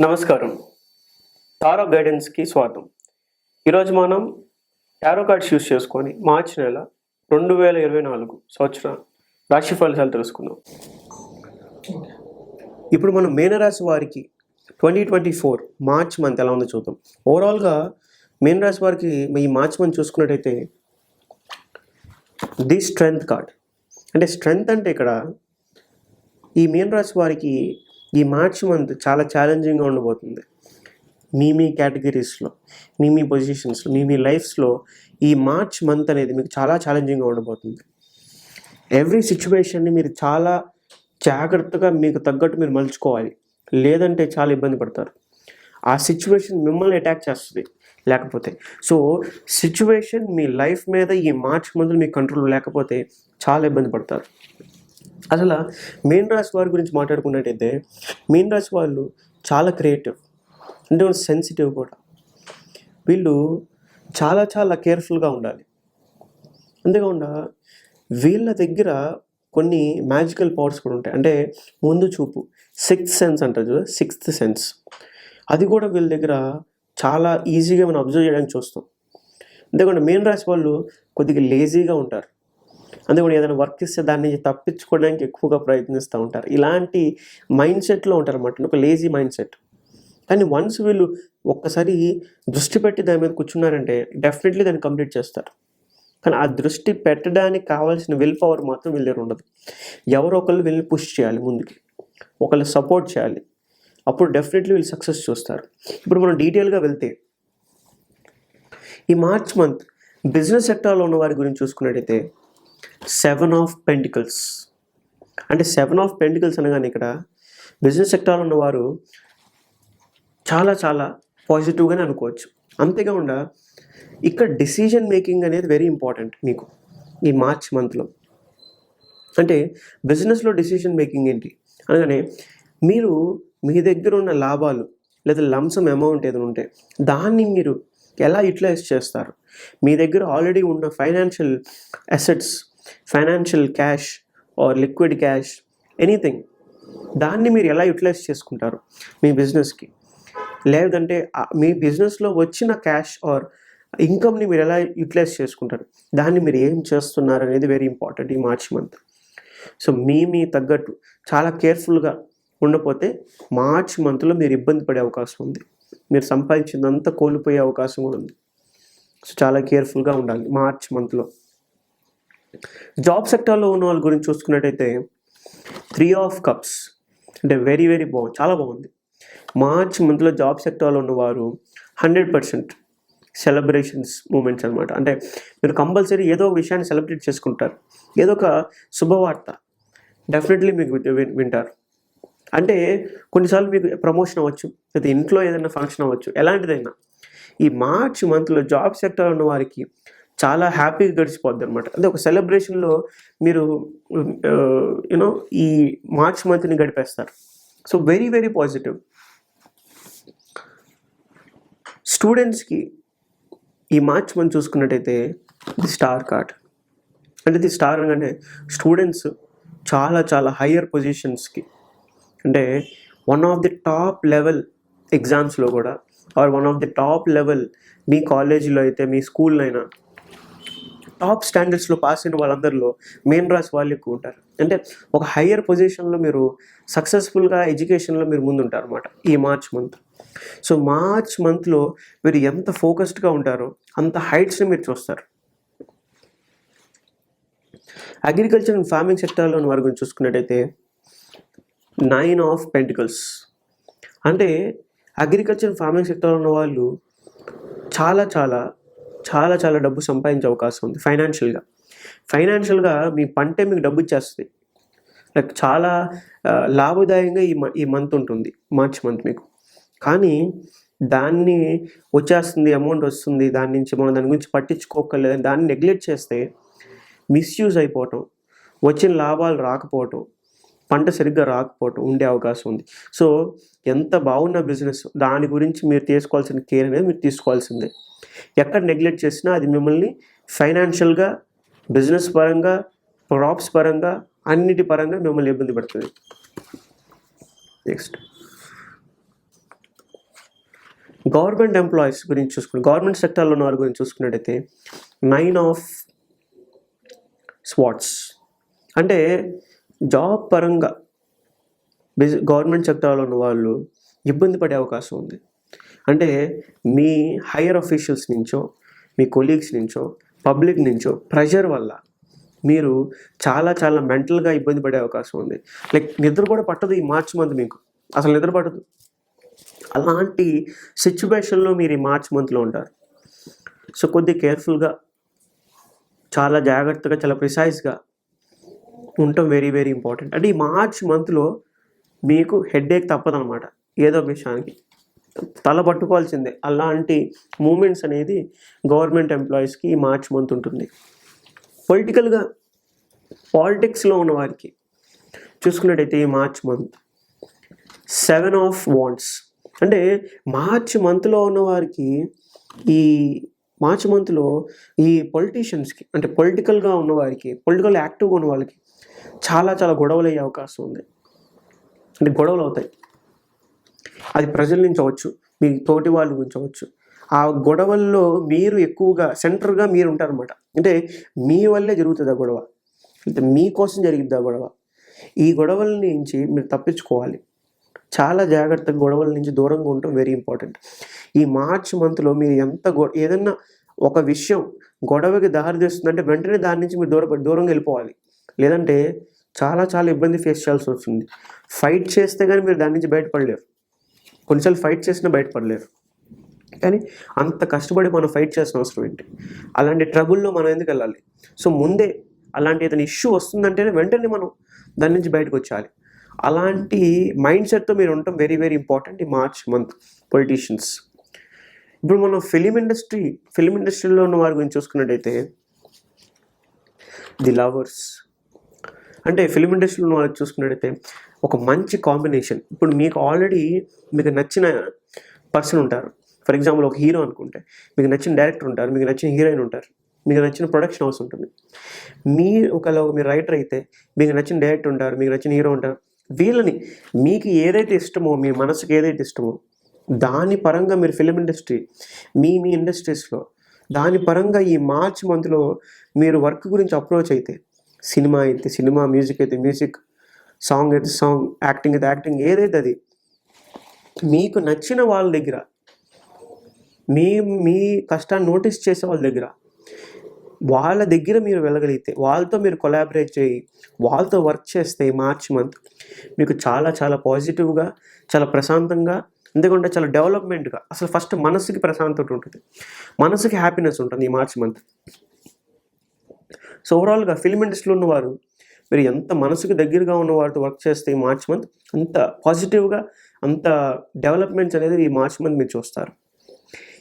నమస్కారం. టారో గైడెన్స్కి స్వాగతం. ఈరోజు మనం టారో కార్డ్స్ యూస్ చేసుకొని మార్చి నెల రెండు వేల ఇరవై నాలుగు సంవత్సర రాశి ఫలితాలు తెలుసుకుందాం. ఇప్పుడు మనం మీనరాశి వారికి twenty twenty four March month ఎలా ఉందో చూద్దాం. ఓవరాల్గా మీనరాశి వారికి ఈ మార్చ్ మంత్ చూసుకున్నట్టయితే ది స్ట్రెంగ్త్ కార్డ్. అంటే స్ట్రెంగ్త్ అంటే ఇక్కడ ఈ మీనరాశి వారికి ఈ మార్చ్ మంత్ చాలా ఛాలెంజింగ్గా ఉండబోతుంది. మీ మీ కేటగిరీస్లో మీ మీ పొజిషన్స్లో మీ మీ లైఫ్స్లో ఈ మార్చ్ మంత్ అనేది మీకు చాలా ఛాలెంజింగ్గా ఉండబోతుంది. ఎవ్రీ సిచ్యువేషన్ని మీరు చాలా జాగ్రత్తగా మీకు తగ్గట్టు మీరు మలుచుకోవాలి. లేదంటే చాలా ఇబ్బంది పడతారు. ఆ సిచ్యువేషన్ మిమ్మల్ని అటాక్ చేస్తుంది. లేకపోతే సో సిచ్యువేషన్ మీ లైఫ్ మీద ఈ మార్చ్ మందులు మీ కంట్రోల్ లేకపోతే చాలా ఇబ్బంది పడతారు. అసలు మీన్ రాశి వారి గురించి మాట్లాడుకున్నట్టయితే మీన్ రాశి వాళ్ళు చాలా క్రియేటివ్ అంటే సెన్సిటివ్ కూడా. వీళ్ళు చాలా చాలా కేర్ఫుల్గా ఉండాలి. అంతేకాకుండా వీళ్ళ దగ్గర కొన్ని మ్యాజికల్ పవర్స్ కూడా ఉంటాయి. అంటే ముందు చూపు సిక్స్త్ సెన్స్ అంటారు చూడ సిక్స్త్ సెన్స్ అది కూడా వీళ్ళ దగ్గర చాలా ఈజీగా మనం అబ్జర్వ్ చేయడానికి చూస్తాం. అంతేకాకుండా మెయిన్ రాశి వాళ్ళు కొద్దిగా లేజీగా ఉంటారు. అందుకని ఏదైనా వర్క్ ఇస్తే దాన్ని తప్పించుకోవడానికి ఎక్కువగా ప్రయత్నిస్తూ ఉంటారు. ఇలాంటి మైండ్ సెట్లో ఉంటారు అన్నమాట. ఒక లేజీ మైండ్ సెట్ కానీ వన్స్ వీళ్ళు ఒక్కసారి దృష్టి పెట్టి దాని మీద కూర్చున్నారంటే డెఫినెట్లీ దాన్ని కంప్లీట్ చేస్తారు. కానీ ఆ దృష్టి పెట్టడానికి కావాల్సిన విల్ పవర్ మాత్రం వీళ్ళ దగ్గర ఉండదు. ఎవరో ఒకళ్ళు వీళ్ళని పుష్ చేయాలి ముందుకి. ఒకళ్ళు సపోర్ట్ చేయాలి. అప్పుడు డెఫినెట్లీ వీళ్ళు సక్సెస్ చూస్తారు. ఇప్పుడు మనం డీటెయిల్గా వెళ్తే ఈ మార్చ్ మంత్ బిజినెస్ సెక్టార్లో ఉన్న వారి గురించి చూసుకున్నట్టయితే సెవెన్ ఆఫ్ పెంటికల్స్. అంటే సెవెన్ ఆఫ్ పెంటికల్స్ అనగానే ఇక్కడ బిజినెస్ సెక్టార్ ఉన్నవారు చాలా చాలా పాజిటివ్గానే అనుకోవచ్చు. అంతేకాకుండా ఇక్కడ డిసిజన్ మేకింగ్ అనేది వెరీ ఇంపార్టెంట్ మీకు ఈ మార్చ్ మంత్లో. అంటే బిజినెస్లో డిసిషన్ మేకింగ్ ఏంటి? అనగానే మీరు మీ దగ్గర ఉన్న లాభాలు లేదా లంసం అమౌంట్ ఏదైనా ఉంటే దాన్ని మీరు ఎలా యూటిలైజ్ చేస్తారు? మీ దగ్గర ఆల్రెడీ ఉన్న financial assets financial cash or liquid cash anything. దాన్ని మీరు ఎలా యూటిలైజ్ చేసుకుంటారు మీ బిజినెస్కి? లేదంటే మీ బిజినెస్లో వచ్చిన క్యాష్ ఆర్ ఇన్కమ్ని మీరు ఎలా యూటిలైజ్ చేసుకుంటారు? దాన్ని మీరు ఏం చేస్తున్నారు అనేది వెరీ ఇంపార్టెంట్ ఈ మార్చ్ మంత్. సో మీ మీ తగ్గట్టు చాలా కేర్ఫుల్గా ఉండకపోతే మార్చ్ మంత్లో మీరు ఇబ్బంది పడే అవకాశం ఉంది. మీరు సంపాదించిందంతా కోల్పోయే అవకాశం కూడా ఉంది. సో చాలా కేర్ఫుల్గా ఉండాలి మార్చ్ మంత్లో. జాబ్ సెక్టార్లో ఉన్న వాళ్ళ గురించి చూసుకున్నట్టయితే త్రీ ఆఫ్ కప్స్ అంటే వెరీ వెరీ బాగుంది చాలా బాగుంది. మార్చ్ మంత్లో జాబ్ సెక్టార్లో ఉన్నవారు హండ్రెడ్ పర్సెంట్ సెలబ్రేషన్స్ మూమెంట్స్ అనమాట అంటే మీరు కంపల్సరీ ఏదో ఒక విషయాన్ని సెలబ్రేట్ చేసుకుంటారు. ఏదో ఒక శుభవార్త డెఫినెట్లీ మీకు వింటారు. అంటే కొన్నిసార్లు మీకు ప్రమోషన్ అవ్వచ్చు లేదా ఇంట్లో ఏదైనా ఫంక్షన్ అవ్వచ్చు ఎలాంటిదైనా. ఈ మార్చ్ మంత్లో జాబ్ సెక్టర్ ఉన్న వారికి చాలా హ్యాపీగా గడిచిపోద్ది అనమాట అదే ఒక సెలబ్రేషన్లో మీరు యూనో ఈ మార్చ్ మంత్ని గడిపేస్తారు. So very very positive. స్టూడెంట్స్కి ఈ మార్చ్ మనం చూసుకున్నట్టయితే ది స్టార్ కార్డ్. అంటే ది స్టార్ అనగానే స్టూడెంట్స్ చాలా చాలా హయ్యర్ పొజిషన్స్కి. అంటే one of the top level ఎగ్జామ్స్లో కూడా or one of the top level మీ కాలేజీలో అయితే మీ స్కూల్లో అయినా టాప్ స్టాండర్డ్స్లో పాస్ అయిన వాళ్ళందరిలో మెయిన్ రాసి వాళ్ళు ఎక్కువ ఉంటారు. అంటే ఒక హయ్యర్ పొజిషన్లో మీరు సక్సెస్ఫుల్గా ఎడ్యుకేషన్లో మీరు ముందుంటారు అనమాట ఈ మార్చ్ మంత్ సో మార్చ్ మంత్లో మీరు ఎంత ఫోకస్డ్గా ఉంటారో అంత హైట్స్ని మీరు చూస్తారు. అగ్రికల్చర్ అండ్ ఫార్మింగ్ సెక్టార్లో ఉన్న వారి గురించి చూసుకున్నట్టయితే నైన్ ఆఫ్ పెంటికల్స్ అంటే అగ్రికల్చర్ అండ్ ఫార్మింగ్ సెక్టార్లో ఉన్న వాళ్ళు చాలా చాలా చాలా చాలా డబ్బు సంపాదించే అవకాశం ఉంది ఫైనాన్షియల్గా ఫైనాన్షియల్గా మీ పంటే మీకు డబ్బు ఇచ్చేస్తుంది. లైక్ చాలా లాభదాయంగా ఈ ఈ మంత్ ఉంటుంది. మార్చ్ మంత్ మీకు. కానీ దాన్ని వచ్చేస్తుంది అమౌంట్ వస్తుంది దాని నుంచి మనం దాని గురించి పట్టించుకోకర్లేదు దాన్ని నెగ్లెక్ట్ చేస్తే మిస్యూజ్ అయిపోవటం వచ్చిన లాభాలు రాకపోవటం పంట సరిగ్గా రాకపోవటం ఉండే అవకాశం ఉంది. సో ఎంత బాగున్న బిజినెస్ దాని గురించి మీరు తీసుకోవాల్సిన కేర్ అనేది మీరు తీసుకోవాల్సిందే. ఎక్కడ నెగ్లెక్ట్ చేసినా అది మిమ్మల్ని ఫైనాన్షియల్గా బిజినెస్ పరంగా క్రాప్స్ పరంగా అన్నిటి పరంగా మిమ్మల్ని ఇబ్బంది పెడుతుంది. నెక్స్ట్ గవర్నమెంట్ ఎంప్లాయీస్ గురించి చూసుకుని గవర్నమెంట్ సెక్టార్లో ఉన్న వారి గురించి చూసుకున్నట్టయితే నైన్ ఆఫ్ స్వాట్స్ అంటే జాబ్ పరంగా బిజ గవర్నమెంట్ సెక్టార్లో ఉన్న వాళ్ళు ఇబ్బంది పడే అవకాశం ఉంది. అంటే మీ హైయర్ అఫీషియల్స్ నుంచో మీ కొలీగ్స్ నుంచో పబ్లిక్ నుంచో ప్రెషర్ వల్ల మీరు చాలా చాలా మెంటల్గా ఇబ్బంది పడే అవకాశం ఉంది. లైక్ నిద్ర కూడా పట్టదు ఈ మార్చ్ మంత్ మీకు. అసలు నిద్ర పట్టదు. అలాంటి సిచ్యువేషన్లో మీరు ఈ మార్చ్ మంత్లో ఉంటారు. సో కొద్ది కేర్ఫుల్గా చాలా జాగ్రత్తగా చాలా ప్రిసైజ్గా ఉండటం వెరీ వెరీ ఇంపార్టెంట్ అంటే ఈ మార్చ్ మంత్లో మీకు హెడ్ఏక్ తప్పదనమాట ఏదో విషయానికి. తల పట్టుకోవాల్సిందే అలాంటి మూమెంట్స్ అనేది గవర్నమెంట్ ఎంప్లాయీస్కి మార్చ్ మంత్ ఉంటుంది. పొలిటికల్గా పాలిటిక్స్లో ఉన్న వారికి చూసుకున్నట్టయితే ఈ March month seven of wands. అంటే మార్చ్ మంత్లో ఉన్న వారికి ఈ మార్చ్ మంత్లో ఈ పొలిటీషియన్స్కి అంటే పొలిటికల్గా ఉన్న వారికి పొలిటికల్ యాక్టివ్గా ఉన్న వాళ్ళకి చాలా చాలా గొడవలు అయ్యే అవకాశం ఉంది. అంటే గొడవలు అవుతాయి అది ప్రజల నుంచి అవ్వచ్చు మీ తోటి వాళ్ళ గురించి అవ్వచ్చు. ఆ గొడవల్లో మీరు ఎక్కువగా సెంటర్గా మీరు ఉంటారన్నమాట. అంటే మీ వల్లే జరుగుతుంది ఆ గొడవ. అంటే మీకోసం జరిగిద్ది ఆ గొడవ. ఈ గొడవల నుంచి మీరు తప్పించుకోవాలి. చాలా జాగ్రత్తగా గొడవల నుంచి దూరంగా ఉండటం వెరీ ఇంపార్టెంట్ ఈ మార్చ్ మంత్లో మీరు ఎంత గొ ఏదన్నా ఒక విషయం గొడవకి దారి తీస్తుందంటే వెంటనే దాని నుంచి మీరు దూర దూరంగా వెళ్ళిపోవాలి. లేదంటే చాలా చాలా ఇబ్బంది ఫేస్ చేయాల్సి వస్తుంది. ఫైట్ చేస్తే కానీ మీరు దాని నుంచి బయటపడలేరు. కొన్నిసార్లు ఫైట్ చేసినా బయటపడలేరు. కానీ అంత కష్టపడి మనం ఫైట్ చేసిన అవసరం ఏంటి? అలాంటి ట్రబుల్లో మనం ఎందుకు వెళ్ళాలి? సో ముందే అలాంటి ఏదైనా ఇష్యూ వస్తుందంటేనే వెంటనే మనం దాని నుంచి బయటకు వచ్చేయాలి. అలాంటి మైండ్ సెట్తో మీరు ఉండటం వెరీ వెరీ ఇంపార్టెంట్ ఈ మార్చ్ మంత్ పొలిటీషియన్స్ ఇప్పుడు మనం ఫిలిం ఇండస్ట్రీ ఫిలిం ఇండస్ట్రీలో ఉన్న వారి గురించి చూసుకున్నట్టయితే ది లవర్స్ అంటే ఫిలిం ఇండస్ట్రీలో వాళ్ళకి చూసుకున్నట్టయితే ఒక మంచి కాంబినేషన్ ఇప్పుడు మీకు ఆల్రెడీ మీకు నచ్చిన పర్సన్ ఉంటారు. ఫర్ ఎగ్జాంపుల్ ఒక హీరో అనుకుంటే మీకు నచ్చిన డైరెక్టర్ ఉంటారు మీకు నచ్చిన హీరోయిన్ ఉంటారు మీకు నచ్చిన ప్రొడక్షన్ హౌస్ ఉంటుంది. మీ ఒకవేళ మీరు రైటర్ అయితే మీకు నచ్చిన డైరెక్టర్ ఉంటారు మీకు నచ్చిన హీరో ఉంటారు. వీళ్ళని మీకు ఏదైతే ఇష్టమో మీ మనసుకు ఏదైతే ఇష్టమో దాని పరంగా మీరు ఫిలిం ఇండస్ట్రీ మీ మీ ఇండస్ట్రీస్లో దాని పరంగా ఈ మార్చ్ మంత్లో మీరు వర్క్ గురించి అప్రోచ్ అయితే సినిమా అయితే సినిమా మ్యూజిక్ అయితే మ్యూజిక్ సాంగ్ అయితే సాంగ్ యాక్టింగ్ అయితే యాక్టింగ్ ఏదైతే అది మీకు నచ్చిన వాళ్ళ దగ్గర మీ మీ కష్టాన్ని నోటీస్ చేసే వాళ్ళ దగ్గర వాళ్ళ దగ్గర మీరు వెళ్ళగలిగితే వాళ్ళతో మీరు కొలాబరేట్ చేయి వాళ్ళతో వర్క్ చేస్తే ఈ మార్చ్ మంత్ మీకు చాలా చాలా పాజిటివ్గా చాలా ప్రశాంతంగా ఎందుకంటే చాలా డెవలప్మెంట్గా అసలు ఫస్ట్ మనసుకి ప్రశాంతత ఉంటుంది మనసుకి హ్యాపీనెస్ ఉంటుంది ఈ మార్చ్ మంత్. సో ఓవరాల్గా ఫిల్మ్ ఇండస్ట్రీలో ఉన్నవారు మీరు ఎంత మనసుకు దగ్గరగా ఉన్న వారితో వర్క్ చేస్తే ఈ మార్చ్ మంత్ అంత పాజిటివ్గా అంత డెవలప్మెంట్స్ అనేది ఈ మార్చ్ మంత్ మీరు చూస్తారు.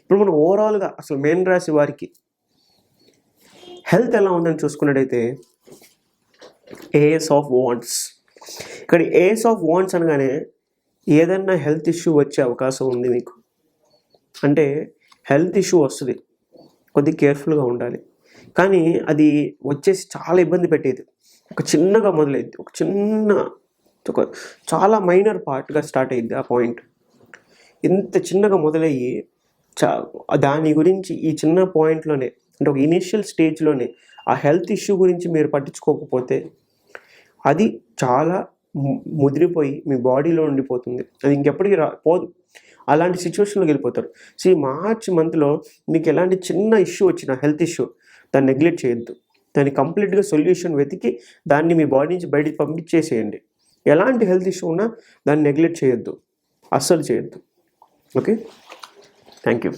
ఇప్పుడు మనం ఓవరాల్గా అసలు మెయిన్ రాశి వారికి హెల్త్ ఎలా ఉందని చూసుకున్నట్టయితే ఏఎస్ ఆఫ్ వాంట్స్ ఇక్కడ ఏఎస్ ఆఫ్ వాంట్స్ అనగానే ఏదన్నా హెల్త్ ఇష్యూ వచ్చే అవకాశం ఉంది మీకు. అంటే హెల్త్ ఇష్యూ వస్తుంది. కొద్దిగా కేర్ఫుల్గా ఉండాలి. కానీ అది వచ్చేసి చాలా ఇబ్బంది పెట్టేది. ఒక చిన్నగా మొదలైద్ది. ఒక చిన్న ఒక చాలా మైనర్ పార్ట్గా స్టార్ట్ అయింది ఆ పాయింట్. ఇంత చిన్నగా మొదలయ్యి చా దాని గురించి ఈ చిన్న పాయింట్లోనే అంటే ఒక ఇనిషియల్ స్టేజ్లోనే ఆ హెల్త్ ఇష్యూ గురించి మీరు పట్టించుకోకపోతే అది చాలా ముదిరిపోయి మీ బాడీలో ఉండిపోతుంది. అది ఇంకెప్పటికీ రా పోదు. అలాంటి సిచ్యువేషన్లోకి వెళ్ళిపోతారు. సో ఈ మార్చ్ మంత్లో మీకు ఎలాంటి చిన్న ఇష్యూ వచ్చిన హెల్త్ ఇష్యూ దాన్ని నెగ్లెక్ట్ చేయొద్దు. దాన్ని కంప్లీట్గా సొల్యూషన్ వెతికి దాన్ని మీ బాడీ నుంచి బయటికి పంపించేసేయండి. ఎలాంటి హెల్త్ ఇష్యూ ఉన్నా దాన్ని నెగ్లెక్ట్ చేయొద్దు. అస్సలు చేయొద్దు. Okay thank you